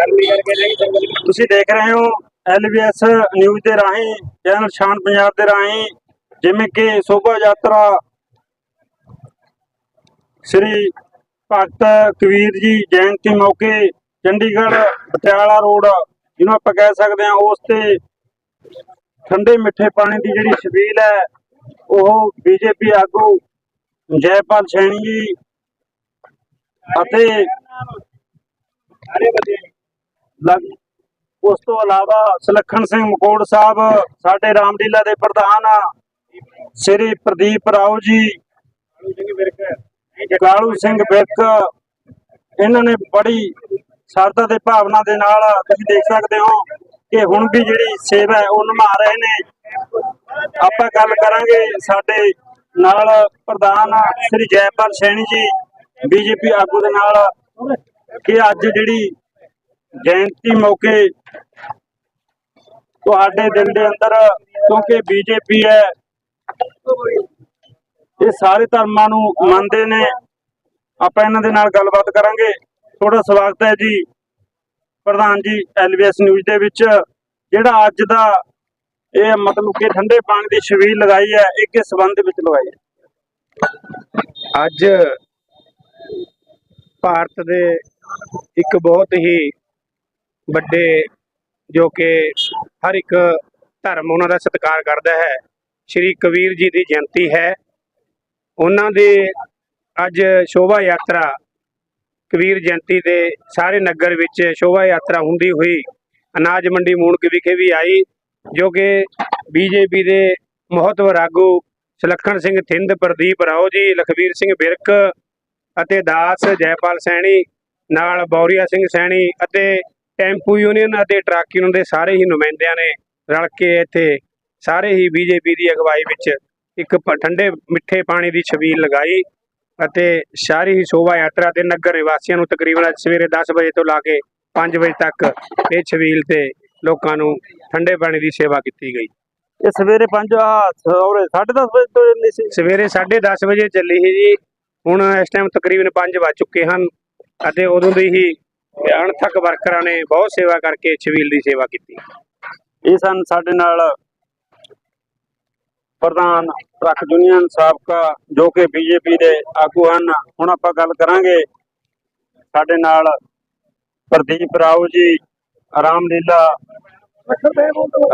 ਤੁਸੀਂ ਦੇਖ ਰਹੇ ਹੋ ਐਲਬੀਐਸ ਨਿਊਜ਼ ਦੇ ਰਾਹੀਂ, ਚੈਨਲ ਸ਼ਾਨ ਪੰਜਾਬ ਦੇ ਰਾਹੀਂ, ਜਿਵੇਂ ਕਿ ਸ਼ੋਭਾ ਯਾਤਰਾ ਸ੍ਰੀ ਭਗਤ ਕਬੀਰ ਜੀ ਜਯੰਤੀ ਮੌਕੇ ਚੰਡੀਗੜ੍ਹ ਪਟਿਆਲਾ ਰੋਡ, ਜਿਹਨੂੰ ਆਪਾਂ ਕਹਿ ਸਕਦੇ ਹਾਂ ਉਸ ਤੇ ਠੰਡੇ ਮਿੱਠੇ ਪਾਣੀ ਦੀ ਜਿਹੜੀ ਛਬੀਲ ਹੈ, ਉਹ ਬੀਜੇਪੀ ਆਗੂ ਜੈਪਾਲ ਸੈਣੀ ਜੀ ਅਤੇ ਉਸ ਤੋਂ ਇਲਾਵਾ ਸੁਲੱਖਣ ਸਿੰਘ ਮਕੋੜ ਸਾਹਿਬ, ਸਾਡੇ ਰਾਮਲੀਲਾ ਦੇ ਪ੍ਰਧਾਨ ਸ੍ਰੀ ਪ੍ਰਦੀਪ ਰਾਓ ਜੀ, ਕਾਲੂ ਸਿੰਘ ਬਿਰਕ ਇਹਨਾਂ ਨੇ ਬੜੀ ਸਰਦਾ ਦੇ ਭਾਵਨਾ ਦੇ ਨਾਲ ਤੁਸੀਂ ਦੇਖ ਸਕਦੇ ਹੋ ਕਿ ਹੁਣ ਵੀ ਜਿਹੜੀ ਸੇਵਾ ਹੈ ਉਹ ਨਿਭਾ ਰਹੇ ਨੇ। ਆਪਾਂ ਗੱਲ ਕਰਾਂਗੇ ਸਾਡੇ ਨਾਲ ਪ੍ਰਧਾਨ ਸ੍ਰੀ ਜੈਪਾਲ ਸੈਣੀ ਜੀ, ਬੀਜੇਪੀ ਆਗੂ ਦੇ ਨਾਲ, ਕਿ ਅੱਜ ਜਿਹੜੀ ਜਯੰਤੀ ਮੌਕੇ ਤੁਹਾਡੇ ਦਿਲ ਦੇ ਅੰਦਰ, ਕਿਉਂਕਿ ਬੀਜੇਪੀ ਹੈ, ਇਹ ਸਾਰੇ ਧਰਮਾਂ ਨੂੰ ਮੰਨਦੇ ਨੇ। ਆਪਾਂ ਇਹਨਾਂ ਦੇ ਨਾਲ ਗੱਲਬਾਤ ਕਰਾਂਗੇ। ਤੁਹਾਡਾ ਸਵਾਗਤ ਹੈ ਜੀ ਪ੍ਰਧਾਨ ਜੀ ਐਲਬੀਐਸ ਨਿਊਜ਼ ਦੇ ਵਿੱਚ, ਜਿਹੜਾ ਅੱਜ ਦਾ ਇਹ ਮਤਲਬ ਕਿ ਠੰਡੇ ਪਾਣੀ ਦੀ ਛਬੀਲ ਲਗਾਈ ਹੈ, ਇਹ ਕਿਸ ਸੰਬੰਧ ਵਿੱਚ ਲਗਾਈ ਹੈ? ਅੱਜ ਭਾਰਤ ਦੇ ਇੱਕ ਬਹੁਤ ਹੀ ਵੱਡੇ ਜੋ ਕਿ ਹਰ ਇੱਕ ਧਰਮ ਉਹਨਾਂ ਦਾ ਸਤਿਕਾਰ ਕਰਦਾ ਹੈ। ਸ਼੍ਰੀ ਕਬੀਰ ਜੀ ਦੀ ਜਯੰਤੀ ਹੈ। ਉਹਨਾਂ ਦੇ ਅੱਜ ਸ਼ੋਭਾ ਯਾਤਰਾ ਕਬੀਰ ਜਯੰਤੀ ਦੇ ਸਾਰੇ ਨਗਰ ਵਿੱਚ ਸ਼ੋਭਾ ਯਾਤਰਾ ਹੁੰਦੀ ਹੋਈ ਅਨਾਜ ਮੰਡੀ ਮੂਣਕ ਵਿਖੇ ਵੀ ਆਈ, ਜੋ ਕਿ ਬੀਜੇਪੀ ਦੇ ਮਹੱਤਵ ਆਗੂ ਸੁਲੱਖਣ ਸਿੰਘ ਥਿੰਦ, ਪ੍ਰਦੀਪ ਰਾਓ ਜੀ ਲਖਵੀਰ ਸਿੰਘ ਬਿਰਕ ਅਤੇ ਦਾਸ ਜੈਪਾਲ ਸੈਣੀ, ਨਾਲ ਬੌਰੀਆ ਸਿੰਘ ਸੈਣੀ ਅਤੇ ਟੈਂਪੂ ਯੂਨੀਅਨ ਅਤੇ ਟਰੱਕ ਯੂਨੀਅਨ ਦੇ ਸਾਰੇ ਹੀ ਨੁਮਾਇੰਦਿਆਂ ਨੇ ਰਲ ਕੇ ਇੱਥੇ ਸਾਰੇ ਹੀ ਬੀਜੇਪੀ ਦੀ ਅਗਵਾਈ ਵਿੱਚ ਇੱਕ ਠੰਡੇ ਮਿੱਠੇ ਪਾਣੀ ਦੀ ਛਬੀਲ ਲਗਾਈ ਅਤੇ ਸਾਰੀ ਹੀ ਸ਼ੋਭਾ ਯਾਤਰਾ ਤੇ ਨਗਰ ਨਿਵਾਸੀਆਂ ਨੂੰ ਤਕਰੀਬਨ ਅੱਜ ਸਵੇਰੇ 10 ਵਜੇ ਤੋਂ ਲਾ ਕੇ 5 ਵਜੇ ਤੱਕ ਇਹ ਛਬੀਲ ਤੇ ਲੋਕਾਂ ਨੂੰ ਠੰਡੇ ਪਾਣੀ ਦੀ ਸੇਵਾ ਕੀਤੀ ਗਈ। ਇਹ ਸਵੇਰੇ 5 ਸੌਰੇ 10:30 ਵਜੇ ਤੋਂ ਨਹੀਂ ਸੀ। ਸਵੇਰੇ 10:30 ਵਜੇ ਚੱਲੀ ਸੀ ਜੀ। ਹੁਣ ਇਸ ਟਾਈਮ ਤਕਰੀਬਨ 5 ਵੱਜ ਚੁੱਕੇ ਹਨ ਅਤੇ ਉਦੋਂ ਦੀ ਹੀ ਅਣਥੱਕ ਵਰਕਰਾਂ ਨੇ ਬਹੁਤ ਸੇਵਾ ਕਰਕੇ ਛਬੀਲ ਦੀ ਸੇਵਾ ਕੀਤੀ। ਇਹ ਸਨ ਸਾਡੇ ਨਾਲ ਪ੍ਰਧਾਨ ਟਰੱਕ ਯੂਨੀਅਨ ਸਾਬਕਾ, ਜੋ ਕਿ ਬੀਜੇਪੀ ਦੇ ਆਗੂ ਹਨ। ਹੁਣ ਆਪਾਂ ਗੱਲ ਕਰਾਂਗੇ ਸਾਡੇ ਨਾਲ ਪ੍ਰਦੀਪ ਰਾਓ ਜੀ ਰਾਮ ਲੀਲਾ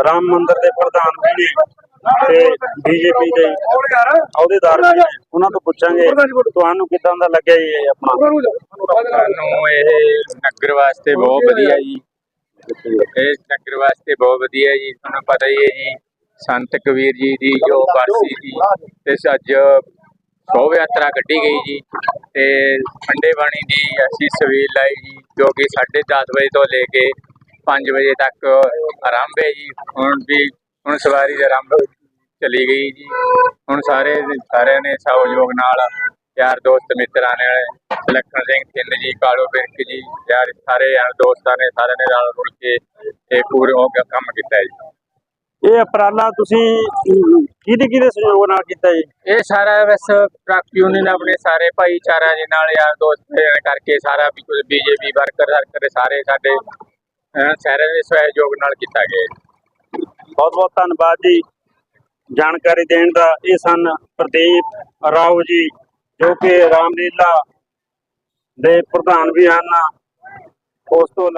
ਰਾਮ ਮੰਦਿਰ ਦੇ ਪ੍ਰਧਾਨ ਵੀ ਨੇ। ਤੇ ਬੀਜੇਪੀ ਦੇ ਅਹੁਦੇਦਾਰ ਵੀ ਨੇ ਉਹਨਾਂ ਤੋਂ ਪੁੱਛਾਂਗੇ ਤੁਹਾਨੂੰ ਕਿਦਾਂ ਦਾ ਲੱਗਿਆ ਜੀ ਇਹ ਆਪਣਾ? ਸਾਨੂੰ ਇਹ ਨਗਰ ਵਾਸਤੇ ਬਹੁਤ ਵਧੀਆ ਜੀ। ਇਹ ਨਗਰ ਵਾਸਤੇ ਬਹੁਤ ਵਧੀਆ ਜੀ। ਤੁਹਾਨੂੰ ਪਤਾ ਹੀ ਹੈ ਜੀ ਸੰਤ ਕਬੀਰ ਜੀ ਦੀ ਜੋ ਬਰਸੀ ਸੀ ਤੇ ਅੱਜ ਸ਼ੋਭ ਯਾਤਰਾ ਕੱਢੀ ਗਈ ਜੀ। ਤੇ ਠੰਡੇ ਪਾਣੀ ਦੀ ਅਸੀਂ ਸਵੇਲ ਲਾਈ ਜੀ ਜੋ ਕਿ 10:30 ਵਜੇ ਤੋਂ ਲੈ ਕੇ 5 ਵਜੇ ਤੱਕ ਆਰੰਭ ਹੈ ਜੀ। ਹੁਣ ਵੀ ਹੁਣ ਸਵਾਰੀ ਦਾ ਆਰੰਭ ਚਲੀ ਗਈ ਜੀ। ਹੁਣ ਸਾਰੇ ਸਾਰਿਆਂ ਨੇ ਸਹਿਯੋਗ ਨਾਲ ਯਾਰ ਦੋਸਤ ਮਿੱਤਰਾਂ ਨੇ ਸੁਲੱਖਣ ਸਿੰਘ ਥਿੰਦ ਜੀ ਕਾਲੋ ਬਿਰਕ ਜੀ ਯਾਰ ਸਾਰੇ ਯਾਰ ਦੋਸਤਾਂ ਨੇ ਸਾਰਿਆਂ ਨੇ ਰਲ ਰੁਲ ਕੇ ਇਹ ਪੂਰੇ ਹੋ ਕੇ ਕੰਮ ਕੀਤਾ ਜੀ। ਇਹ ਉਪਰਾਲਾ ਤੁਸੀਂ ਕਿਹਦੇ ਕਿਹਦੇ ਸਹਿਯੋਗ ਨਾਲ ਕੀਤਾ ਜੀ? ਇਹ ਸਾਰਾ ਬਸ ਟਰੱਕ ਯੂਨੀਅਨ ਆਪਣੇ ਸਾਰੇ ਭਾਈਚਾਰਾ ਦੇ ਨਾਲ ਯਾਰ ਦੋਸਤ ਕਰਕੇ ਸਾਰਾ ਬੀਜੇਪੀ ਵਰਕਰ ਸਾਰੇ ਸਾਡੇ ਸਾਰਿਆਂ ਦੇ ਸਹਿਯੋਗ ਨਾਲ ਕੀਤਾ ਗਿਆ। ਬਹੁਤ ਬਹੁਤ ਧੰਨਵਾਦ ਜੀ। ਜਾਣਕਾਰੀ ਦੇਣ ਦਾ ਇਹ ਸਨ ਪ੍ਰਦੀਪ ਰਾਓ ਜੀ, ਜੋ ਕਿ ਰਾਮਲੀਲਾ ਦੇ ਪ੍ਰਧਾਨ ਵੀ ਹਨ। ਉਸ ਤੋਂ ਇਲਾ-